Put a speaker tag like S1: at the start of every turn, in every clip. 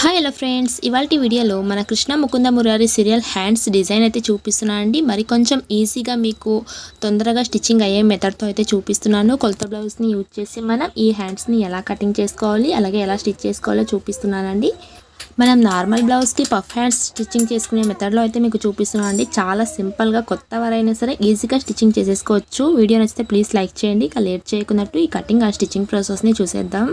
S1: Hi hello friends ఇవాళ వీడియోలో మన Krishna Mukunda Murari serial hands design అయితే చూపిస్తున్నాను అండి. మరి కొంచెం ఈజీగా మీకు తొందరగా స్టిచ్చింగ్ అయ్యే మెథడ్తో అయితే చూపిస్తున్నాను. కొలత బ్లౌజ్ని యూజ్ చేసి మనం ఈ హ్యాండ్స్ని ఎలా కటింగ్ చేసుకోవాలి అలాగే ఎలా స్టిచ్ చేసుకోవాలో చూపిస్తున్నానండి మనం నార్మల్ బ్లౌజ్కి పఫ్ హ్యాండ్స్ స్టిచ్చింగ్ చేసుకునే మెథడ్లో అయితే మీకు చూపిస్తున్నాను అండి. చాలా సింపుల్గా కొత్త వారైనా సరే ఈజీగా స్టిచ్చింగ్ చేసేసుకోవచ్చు. వీడియో నచ్చితే ప్లీజ్ లైక్ చేయండి. ఇక లేట్ చేయకున్నట్టు ఈ కటింగ్ ఆ స్టిచ్చింగ్ ప్రాసెస్ని చూసేద్దాం.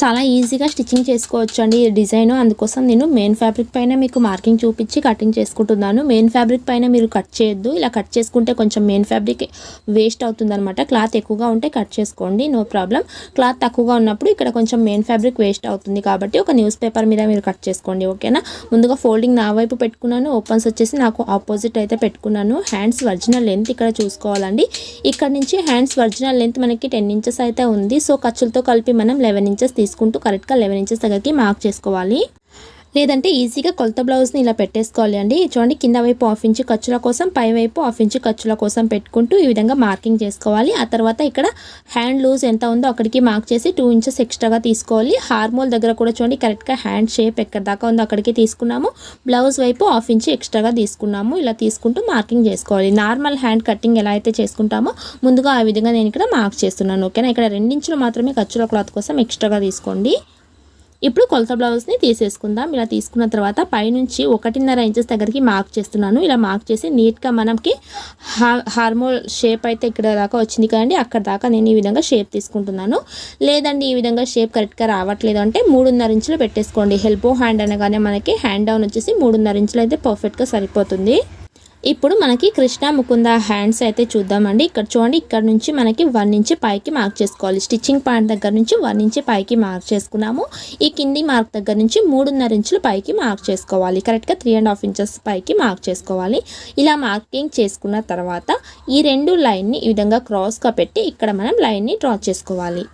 S1: చాలా ఈజీగా స్టిచ్చింగ్ చేసుకోవచ్చు అండి ఈ డిజైన్ అందుకోసం నేను మెయిన్ ఫ్యాబ్రిక్ పైన మీకు మార్కింగ్ చూపించి కటింగ్ చేసుకుంటున్నాను. మెయిన్ ఫ్యాబ్రిక్ పైన మీరు కట్ చేయొద్దు. ఇలా కట్ చేసుకుంటే కొంచెం మెయిన్ ఫ్యాబ్రిక్ వేస్ట్ అవుతుందనమాట క్లాత్ ఎక్కువగా ఉంటే కట్ చేసుకోండి. నో ప్రాబ్లం క్లాత్ తక్కువగా ఉన్నప్పుడు ఇక్కడ కొంచెం మెయిన్ ఫ్యాబ్రిక్ వేస్ట్ అవుతుంది కాబట్టి ఒక న్యూస్ పేపర్ మీద మీరు కట్ చేసుకోండి. ఓకేనా? ముందుగా ఫోల్డింగ్ నా వైపు పెట్టుకున్నాను. ఓపెన్స్ వచ్చేసి నాకు ఆపోజిట్ అయితే పెట్టుకున్నాను. హ్యాండ్స్ ఒరిజినల్ లెంత్ ఇక్కడ చూసుకోవాలండి. ఇక్కడ నుంచి హ్యాండ్స్ ఒరిజినల్ లెంత్ మనకి టెన్ ఇంచెస్ అయితే ఉంది. సో ఖర్చులతో కలిపి మనం లెవెన్ ఇంచెస్ తీసుకుంటూ కరెక్ట్గా లెవెన్ ఇంచెస్ దగ్గరికి మార్క్ చేసుకోవాలి. లేదంటే ఈజీగా కొలత బ్లౌజ్ని ఇలా పెట్టేసుకోవాలి అండి. చూడండి కింద వైపు హాఫ్ ఇంచ్ ఖర్చుల కోసం పై వైపు హాఫ్ ఇంచ్ ఖర్చుల కోసం పెట్టుకుంటూ ఈ విధంగా మార్కింగ్ చేసుకోవాలి. ఆ తర్వాత ఇక్కడ హ్యాండ్ లూజ్ ఎంత ఉందో అక్కడికి మార్క్ చేసి టూ ఇంచెస్ ఎక్స్ట్రాగా తీసుకోవాలి. హార్మోల్ దగ్గర కూడా చూడండి కరెక్ట్గా హ్యాండ్ షేప్ ఎక్కడ దాకా ఉందో అక్కడికి తీసుకున్నాము. బ్లౌజ్ వైపు హాఫ్ ఇంచ్ ఎక్స్ట్రాగా తీసుకున్నాము. ఇలా తీసుకుంటూ మార్కింగ్ చేసుకోవాలి. నార్మల్ హ్యాండ్ కటింగ్ ఎలా అయితే చేసుకుంటామో ముందుగా ఆ విధంగా నేను ఇక్కడ మార్క్ చేస్తున్నాను. ఓకేనా? ఇక్కడ రెండించులు మాత్రమే ఖర్చుల క్లాత్ కోసం ఎక్స్ట్రాగా తీసుకోండి. ఇప్పుడు కొలత బ్లౌజ్ని తీసేసుకుందాం. ఇలా తీసుకున్న తర్వాత పైనుంచి ఒకటిన్నర ఇంచెస్ దగ్గరికి మార్క్ చేస్తున్నాను. ఇలా మార్క్ చేసి నీట్గా మనకి హార్మోల్ షేప్ అయితే ఇక్కడ దాకా వచ్చింది కదండి. అక్కడ దాకా నేను ఈ విధంగా షేప్ తీసుకుంటున్నాను. లేదండి ఈ విధంగా షేప్ కరెక్ట్గా రావట్లేదు. అంటే మూడున్నర ఇంచులు పెట్టేసుకోండి. హెల్బో హ్యాండ్ అనగానే మనకి హ్యాండ్ డౌన్ వచ్చేసి మూడున్నర ఇంచులు అయితే పర్ఫెక్ట్గా సరిపోతుంది. ఇప్పుడు మనకి కృష్ణ ముకుంద హ్యాండ్స్ అయితే చూద్దామండి. ఇక్కడ చూడండి ఇక్కడ నుంచి మనకి వన్ ఇంచ్ పైకి మార్క్ చేసుకోవాలి. స్టిచ్చింగ్ పాయింట్ దగ్గర నుంచి వన్ ఇంచ్ పైకి మార్క్ చేసుకున్నాము. ఈ కింది మార్క్ దగ్గర నుంచి మూడున్నర ఇంచులు పైకి మార్క్ చేసుకోవాలి. కరెక్ట్గా త్రీ అండ్ హాఫ్ ఇంచెస్ పైకి మార్క్ చేసుకోవాలి. ఇలా మార్కింగ్ చేసుకున్న తర్వాత ఈ రెండు లైన్ని ఈ విధంగా క్రాస్గా పెట్టి ఇక్కడ మనం లైన్ని డ్రా చేసుకోవాలి.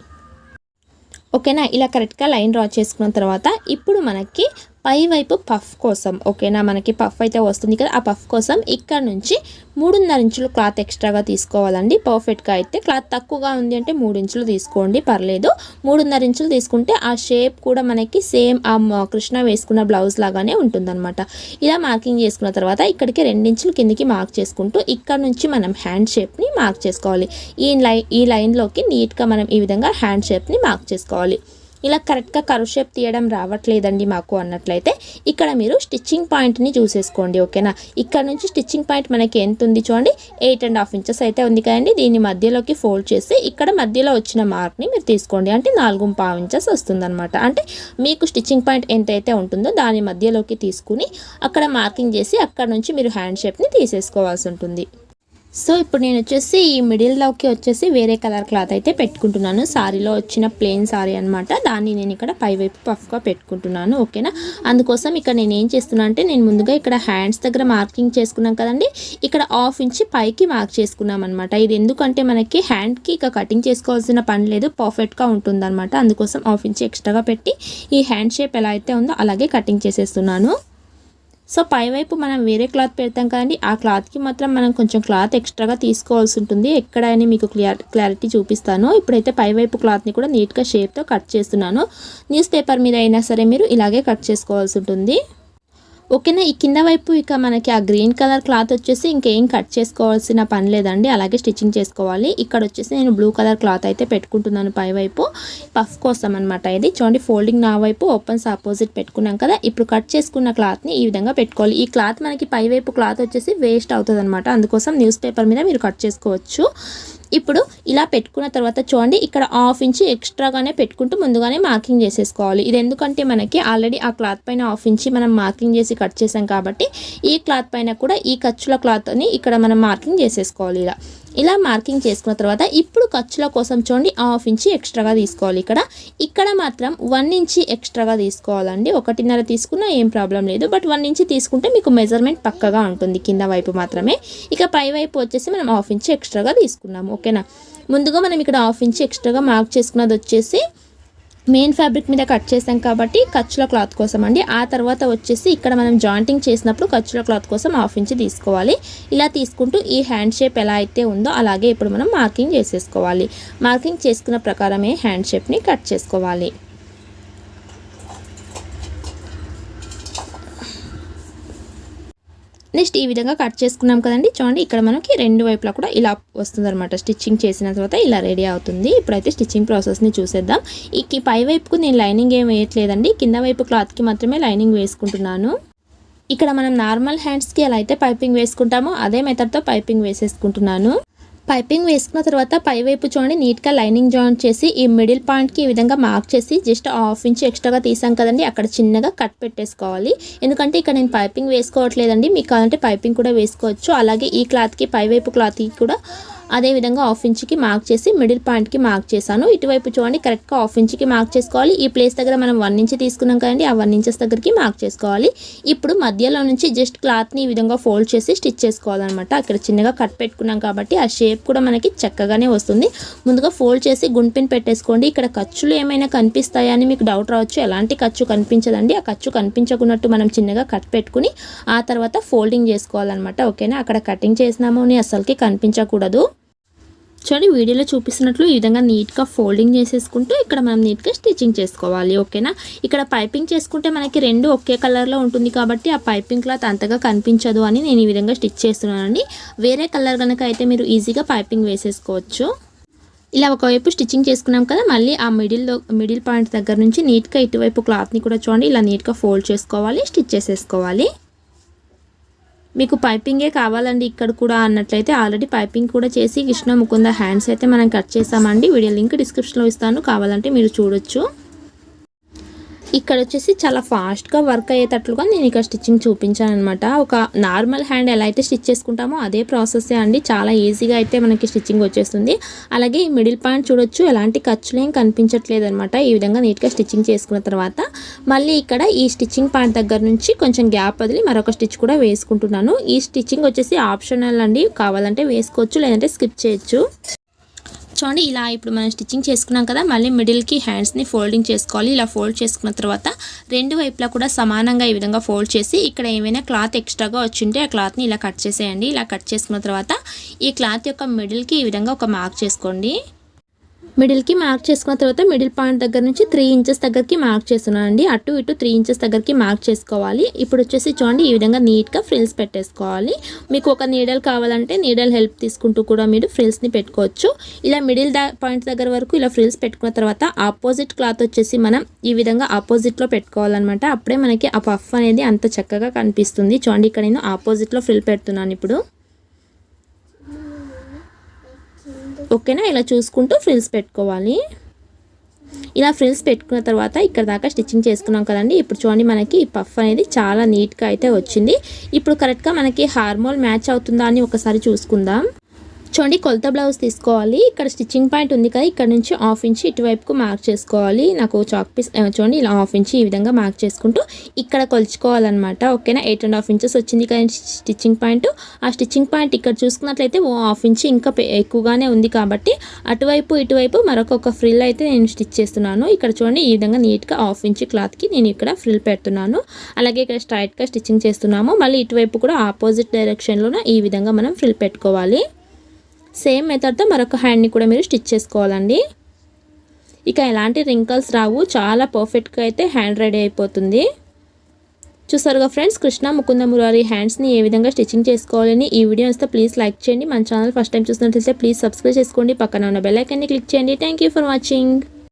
S1: ఓకేనా ఇలా కరెక్ట్గా లైన్ డ్రా చేసుకున్న తర్వాత ఇప్పుడు మనకి పై వైపు పఫ్ కోసం ఓకేనా? మనకి పఫ్ అయితే వస్తుంది కదా. ఆ పఫ్ కోసం ఇక్కడ నుంచి మూడున్నర ఇంచులు క్లాత్ ఎక్స్ట్రాగా తీసుకోవాలండి. పర్ఫెక్ట్గా అయితే క్లాత్ తక్కువగా ఉంది అంటే మూడు ఇంచులు తీసుకోండి. పర్లేదు. మూడున్నర ఇంచులు తీసుకుంటే ఆ షేప్ కూడా మనకి సేమ్ ఆ కృష్ణ వేసుకున్న బ్లౌజ్ లాగానే ఉంటుందన్నమాట. ఇలా మార్కింగ్ చేసుకున్న తర్వాత ఇక్కడికి రెండించులు కిందికి మార్క్ చేసుకుంటూ ఇక్కడ నుంచి మనం హ్యాండ్ షేప్ని మార్క్ చేసుకోవాలి. ఈ లైన్ ఈ లైన్లోకి నీట్గా మనం ఈ విధంగా హ్యాండ్ షేప్ని మార్క్ చేసుకోవాలి. ఇలా కరెక్ట్గా కరు షేప్ తీయడం రావట్లేదండి మాకు అన్నట్లయితే ఇక్కడ మీరు స్టిచ్చింగ్ పాయింట్ని చూసేసుకోండి ఓకేనా? ఇక్కడ నుంచి స్టిచ్చింగ్ పాయింట్ మనకి ఎంత ఉంది చూడండి ఎయిట్ అండ్ హాఫ్ ఇంచెస్ అయితే ఉంది కదండి. దీన్ని మధ్యలోకి ఫోల్డ్ చేసి ఇక్కడ మధ్యలో వచ్చిన మార్క్ని మీరు తీసుకోండి. అంటే నాలుగు పావు ఇంచెస్ వస్తుందన్నమాట. అంటే మీకు స్టిచ్చింగ్ పాయింట్ ఎంతైతే ఉంటుందో దాని మధ్యలోకి తీసుకుని అక్కడ మార్కింగ్ చేసి అక్కడ నుంచి మీరు హ్యాండ్ షేప్ని తీసేసుకోవాల్సి ఉంటుంది. సో ఇప్పుడు నేను వచ్చేసి ఈ మిడిల్లోకి వచ్చేసి వేరే కలర్ క్లాత్ అయితే పెట్టుకుంటున్నాను. సారీలో వచ్చిన ప్లెయిన్ సారీ అనమాట దాన్ని నేను ఇక్కడ పైవైపు పఫ్గా పెట్టుకుంటున్నాను. ఓకేనా అందుకోసం ఇక్కడ నేను ఏం చేస్తున్నా అంటే నేను ముందుగా ఇక్కడ హ్యాండ్స్ దగ్గర మార్కింగ్ చేసుకున్నాం కదండి. ఇక్కడ హాఫ్ ఇంచ్ పైకి మార్క్ చేసుకున్నాం అనమాట ఇది ఎందుకంటే మనకి హ్యాండ్కి ఇక కటింగ్ చేసుకోవాల్సిన పని లేదు. పర్ఫెక్ట్గా ఉంటుందన్నమాట. అందుకోసం హాఫ్ ఇంచ్ ఎక్స్ట్రాగా పెట్టి ఈ హ్యాండ్ షేప్ ఎలా అయితే ఉందో అలాగే కటింగ్ చేసేస్తున్నాను. సో పైవైపు మనం వేరే క్లాత్ పెడతాం కదండి ఆ క్లాత్కి మాత్రం మనం కొంచెం క్లాత్ ఎక్స్ట్రాగా తీసుకోవాల్సి ఉంటుంది. ఎక్కడైనా మీకు క్లియర్ క్లారిటీ చూపిస్తాను. ఇప్పుడైతే పైవైపు క్లాత్ని కూడా నీట్గా షేప్తో కట్ చేస్తున్నాను. న్యూస్ పేపర్ మీద అయినా సరే మీరు ఇలాగే కట్ చేసుకోవాల్సి ఉంటుంది. ఓకేనా? ఈ కింద వైపు ఇక మనకి ఆ గ్రీన్ కలర్ క్లాత్ వచ్చేసి ఇంకేం కట్ చేసుకోవాల్సిన పని లేదండి. అలాగే స్టిచ్చింగ్ చేసుకోవాలి. ఇక్కడ వచ్చేసి నేను బ్లూ కలర్ క్లాత్ అయితే పెట్టుకుంటున్నాను పై వైపు. పఫ్ కోసం అనమాట ఇది. చూడండి ఫోల్డింగ్ నా వైపు ఓపెన్స్ ఆపోజిట్ పెట్టుకున్నాం కదా. ఇప్పుడు కట్ చేసుకున్న క్లాత్ని ఈ విధంగా పెట్టుకోవాలి. ఈ క్లాత్ మనకి పై వైపు క్లాత్ వచ్చేసి వేస్ట్ అవుతుంది అందుకోసం న్యూస్ పేపర్ మీద మీరు కట్ చేసుకోవచ్చు. ఇప్పుడు ఇలా పెట్టుకున్న తర్వాత చూడండి ఇక్కడ హాఫ్ ఇంచ్ ఎక్స్ట్రాగానే పెట్టుకుంటూ ముందుగానే మార్కింగ్ చేసేసుకోవాలి. ఇది ఎందుకంటే మనకి ఆల్రెడీ ఆ క్లాత్ పైన హాఫ్ ఇంచ్ మనం మార్కింగ్ చేసి కట్ చేసాం కాబట్టి ఈ క్లాత్ పైన కూడా ఈ ఖర్చుల క్లాత్ని ఇక్కడ మనం మార్కింగ్ చేసేసుకోవాలి ఇలా. ఇలా మార్కింగ్ చేసుకున్న తర్వాత ఇప్పుడు ఖర్చుల కోసం చూడండి హాఫ్ ఇంచి ఎక్స్ట్రాగా తీసుకోవాలి ఇక్కడ. ఇక్కడ మాత్రం వన్ ఇంచి ఎక్స్ట్రాగా తీసుకోవాలండి. ఒకటిన్నర తీసుకున్నా ఏం ప్రాబ్లం లేదు. బట్ వన్ ఇంచి తీసుకుంటే మీకు మెజర్మెంట్ పక్కగా ఉంటుంది కింద వైపు మాత్రమే. ఇక పై వైపు వచ్చేసి మనం హాఫ్ ఇంచి ఎక్స్ట్రాగా తీసుకున్నాము. ఓకేనా? ముందుగా మనం ఇక్కడ హాఫ్ ఇంచి ఎక్స్ట్రాగా మార్క్ చేసుకున్నది వచ్చేసి మెయిన్ ఫ్యాబ్రిక్ మీద కట్ చేసాం కాబట్టి ఖర్చుల క్లాత్ కోసం అండి. ఆ తర్వాత వచ్చేసి ఇక్కడ మనం జాయింటింగ్ చేసినప్పుడు ఖర్చుల క్లాత్ కోసం హాఫ్ ఇంచ్ తీసుకోవాలి. ఇలా తీసుకుంటూ ఈ హ్యాండ్ షేప్ ఎలా అయితే ఉందో అలాగే ఇప్పుడు మనం మార్కింగ్ చేసేసుకోవాలి. మార్కింగ్ చేసుకున్న ప్రకారమే హ్యాండ్ షేప్ని కట్ చేసుకోవాలి. నెక్స్ట్ ఈ విధంగా కట్ చేసుకున్నాం కదండి. చూడండి ఇక్కడ మనకి రెండు వైపులా కూడా ఇలా వస్తుందన్నమాట. స్టిచ్చింగ్ చేసిన తర్వాత ఇలా రెడీ అవుతుంది. ఇప్పుడైతే స్టిచ్చింగ్ ప్రాసెస్ని చూసేద్దాం. ఈ పై వైపుకు నేను లైనింగ్ ఏం వేయట్లేదండి. కింద వైపు క్లాత్కి మాత్రమే లైనింగ్ వేసుకుంటున్నాను. ఇక్కడ మనం నార్మల్ హ్యాండ్స్కి ఎలా అయితే పైపింగ్ వేసుకుంటామో అదే మెథడ్తో పైపింగ్ వేసేసుకుంటున్నాను. పైపింగ్ వేసుకున్న తర్వాత పైవైపు చూడండి నీట్గా లైనింగ్ జాయింట్ చేసి ఈ మిడిల్ పాయింట్కి ఈ విధంగా మార్క్ చేసి జస్ట్ హాఫ్ ఇంచ్ ఎక్స్ట్రాగా తీసాం కదండి అక్కడ చిన్నగా కట్ పెట్టేసుకోవాలి. ఎందుకంటే ఇక్కడ నేను పైపింగ్ వేసుకోవట్లేదండి మీకు కావాలంటే పైపింగ్ కూడా వేసుకోవచ్చు. అలాగే ఈ క్లాత్కి పైవైపు క్లాత్కి కూడా అదేవిధంగా హాఫ్ ఇంచ్కి మార్క్ చేసి మిడిల్ పాయింట్కి మార్క్ చేశాను. ఇటువైపు చూడండి కరెక్ట్గా హాఫ్ ఇంచ్కి మార్క్ చేసుకోవాలి. ఈ ప్లేస్ దగ్గర మనం వన్ ఇంచ్ తీసుకున్నాం కదండి ఆ వన్ ఇంచెస్ దగ్గరికి మార్క్ చేసుకోవాలి. ఇప్పుడు మధ్యలో నుంచి జస్ట్ క్లాత్ని ఈ విధంగా ఫోల్డ్ చేసి స్టిచ్ చేసుకోవాలన్నమాట. అక్కడ చిన్నగా కట్ పెట్టుకున్నాం కాబట్టి ఆ షేప్ కూడా మనకి చక్కగానే వస్తుంది. ముందుగా ఫోల్డ్ చేసి గుంపిన్ పెట్టేసుకోండి. ఇక్కడ ఖర్చులు ఏమైనా కనిపిస్తాయా అని మీకు డౌట్ రావచ్చు. ఎలాంటి ఖర్చు కనిపించదండి. ఆ ఖర్చు కనిపించకున్నట్టు మనం చిన్నగా కట్ పెట్టుకుని ఆ తర్వాత ఫోల్డింగ్ చేసుకోవాలన్నమాట. ఓకేనా? అక్కడ కటింగ్ చేసినాము అని అసలుకి కనిపించకూడదు. చూడండి వీడియోలో చూపిస్తున్నట్లు ఈ విధంగా నీట్గా ఫోల్డింగ్ చేసేసుకుంటూ ఇక్కడ మనం నీట్గా స్టిచ్చింగ్ చేసుకోవాలి ఓకేనా? ఇక్కడ పైపింగ్ చేసుకుంటే మనకి రెండు ఒకే కలర్లో ఉంటుంది కాబట్టి ఆ పైపింగ్ క్లాత్ అంతగా కనిపించదు అని నేను ఈ విధంగా స్టిచ్ చేస్తున్నానండి. వేరే కలర్ కనుక అయితే మీరు ఈజీగా పైపింగ్ వేసేసుకోవచ్చు. ఇలా ఒకవైపు స్టిచ్చింగ్ చేసుకున్నాం కదా మళ్ళీ ఆ మిడిల్లో మిడిల్ పాయింట్ దగ్గర నుంచి నీట్గా ఇటువైపు క్లాత్ని కూడా చూడండి ఇలా నీట్గా ఫోల్డ్ చేసుకోవాలి స్టిచ్ చేసేసుకోవాలి. మీకు పైపింగే కావాలండి ఇక్కడ కూడా అన్నట్లయితే ఆల్రెడీ పైపింగ్ కూడా చేసి కృష్ణ ముకుంద హ్యాండ్స్ అయితే మనం కట్ చేసామండి. వీడియో లింక్ డిస్క్రిప్షన్లో ఇస్తాను. కావాలంటే మీరు చూడొచ్చు. ఇక్కడ వచ్చేసి చాలా ఫాస్ట్గా వర్క్ అయ్యేటట్లుగా నేను ఇక్కడ స్టిచ్చింగ్ చూపించాను అనమాట ఒక నార్మల్ హ్యాండ్ ఎలా అయితే స్టిచ్ చేసుకుంటామో అదే ప్రాసెస్సే అండి. చాలా ఈజీగా అయితే మనకి స్టిచ్చింగ్ వచ్చేస్తుంది. అలాగే ఈ మిడిల్ పాయింట్ చూడొచ్చు. ఎలాంటి ఖర్చులేం కనిపించట్లేదు అనమాట ఈ విధంగా నీట్గా స్టిచ్చింగ్ చేసుకున్న తర్వాత మళ్ళీ ఇక్కడ ఈ స్టిచ్చింగ్ పాయింట్ దగ్గర నుంచి కొంచెం గ్యాప్ వదిలి మరొక స్టిచ్ కూడా వేసుకుంటున్నాను. ఈ స్టిచ్చింగ్ వచ్చేసి ఆప్షనల్ అండి. కావాలంటే వేసుకోవచ్చు లేదంటే స్కిప్ చేయొచ్చు. చూడండి ఇలా ఇప్పుడు మనం స్టిచ్చింగ్ చేసుకున్నాం కదా మళ్ళీ మిడిల్కి హ్యాండ్స్ని ఫోల్డింగ్ చేసుకోవాలి. ఇలా ఫోల్డ్ చేసుకున్న తర్వాత రెండు వైపులా కూడా సమానంగా ఈ విధంగా ఫోల్డ్ చేసి ఇక్కడ ఏమైనా క్లాత్ ఎక్స్ట్రాగా వచ్చింటే ఆ క్లాత్ని ఇలా కట్ చేసేయండి. ఇలా కట్ చేసుకున్న తర్వాత ఈ క్లాత్ యొక్క మిడిల్కి ఈ విధంగా ఒక మార్క్ చేసుకోండి. మిడిల్కి మార్క్ చేసుకున్న తర్వాత మిడిల్ పాయింట్ దగ్గర నుంచి త్రీ ఇంచెస్ దగ్గరికి మార్క్ చేస్తున్నాను అండి. అటు ఇటు త్రీ ఇంచెస్ దగ్గరికి మార్క్ చేసుకోవాలి. ఇప్పుడు వచ్చేసి చూడండి ఈ విధంగా నీట్గా ఫ్రిల్స్ పెట్టేసుకోవాలి. మీకు ఒక నీడల్ కావాలంటే నీడల్ హెల్ప్ తీసుకుంటూ కూడా మీరు ఫ్రిల్స్ని పెట్టుకోవచ్చు. ఇలా మిడిల్ పాయింట్ దగ్గర వరకు ఇలా ఫ్రిల్స్ పెట్టుకున్న తర్వాత ఆపోజిట్ క్లాత్ వచ్చేసి మనం ఈ విధంగా ఆపోజిట్లో పెట్టుకోవాలన్నమాట. అప్పుడే మనకి ఆ పఫ్ అనేది అంత చక్కగా కనిపిస్తుంది. చూడండి ఇక్కడ నేను ఆపోజిట్లో ఫ్రిల్ పెడుతున్నాను ఇప్పుడు. ఓకేనా? ఇలా చూసుకుంటూ ఫ్రిల్స్ పెట్టుకోవాలి. ఇలా ఫ్రిల్స్ పెట్టుకున్న తర్వాత ఇక్కడ దాకా స్టిచ్చింగ్ చేసుకున్నాం కదండి. ఇప్పుడు చూడండి మనకి ఈ పఫ్ అనేది చాలా నీట్గా అయితే వచ్చింది. ఇప్పుడు కరెక్ట్గా మనకి హార్మోల్ మ్యాచ్ అవుతుందా అని ఒకసారి చూసుకుందాం. చూడండి కొలత బ్లౌజ్ తీసుకోవాలి. ఇక్కడ స్టిచ్చింగ్ పాయింట్ ఉంది కదా ఇక్కడ నుంచి హాఫ్ ఇంచ్ ఇటువైపుకు మార్క్ చేసుకోవాలి. నాకు చాక్ పీస్ చూడండి ఇలా హాఫ్ ఇంచ్ ఈ విధంగా మార్క్ చేసుకుంటూ ఇక్కడ కొలుచుకోవాలన్నమాట. ఓకేనా? ఎయిట్ అండ్ హాఫ్ ఇంచెస్ వచ్చింది కదా స్టిచ్చింగ్ పాయింట్. ఆ స్టిచ్చింగ్ పాయింట్ ఇక్కడ చూసుకున్నట్లయితే ఓ హాఫ్ ఇంచ్ ఇంకా ఎక్కువగానే ఉంది కాబట్టి అటువైపు ఇటువైపు మరొక ఒక ఫ్రిల్ అయితే నేను స్టిచ్ చేస్తున్నాను. ఇక్కడ చూడండి ఈ విధంగా నీట్గా హాఫ్ ఇంచ్ క్లాత్కి నేను ఇక్కడ ఫ్రిల్ పెడుతున్నాను. అలాగే ఇక్కడ స్ట్రైట్గా స్టిచ్చింగ్ చేస్తున్నాము. మళ్ళీ ఇటువైపు కూడా ఆపోజిట్ డైరెక్షన్లోనే ఈ విధంగా మనం ఫ్రిల్ పెట్టుకోవాలి. సేమ్ మెథడ్తో మరొక హ్యాండ్ని కూడా మీరు స్టిచ్ చేసుకోవాలండి. ఇక ఎలాంటి రింకల్స్ రావు చాలా పర్ఫెక్ట్గా అయితే హ్యాండ్ రెడీ అయిపోతుంది. చూసారుగా ఫ్రెండ్స్ కృష్ణ ముకుంద మురారి హ్యాండ్స్ని ఏ విధంగా స్టిచ్చింగ్ చేసుకోవాలని ఈ వీడియో వస్తే ప్లీజ్ లైక్ చేయండి. మన ఛానల్ ఫస్ట్ టైం చూసినట్లయితే ప్లీజ్ సబ్స్క్రైబ్ చేసుకోండి. పక్కన ఉన్న బెల్ ఐకాన్ని క్లిక్ చేయండి. Thank for watching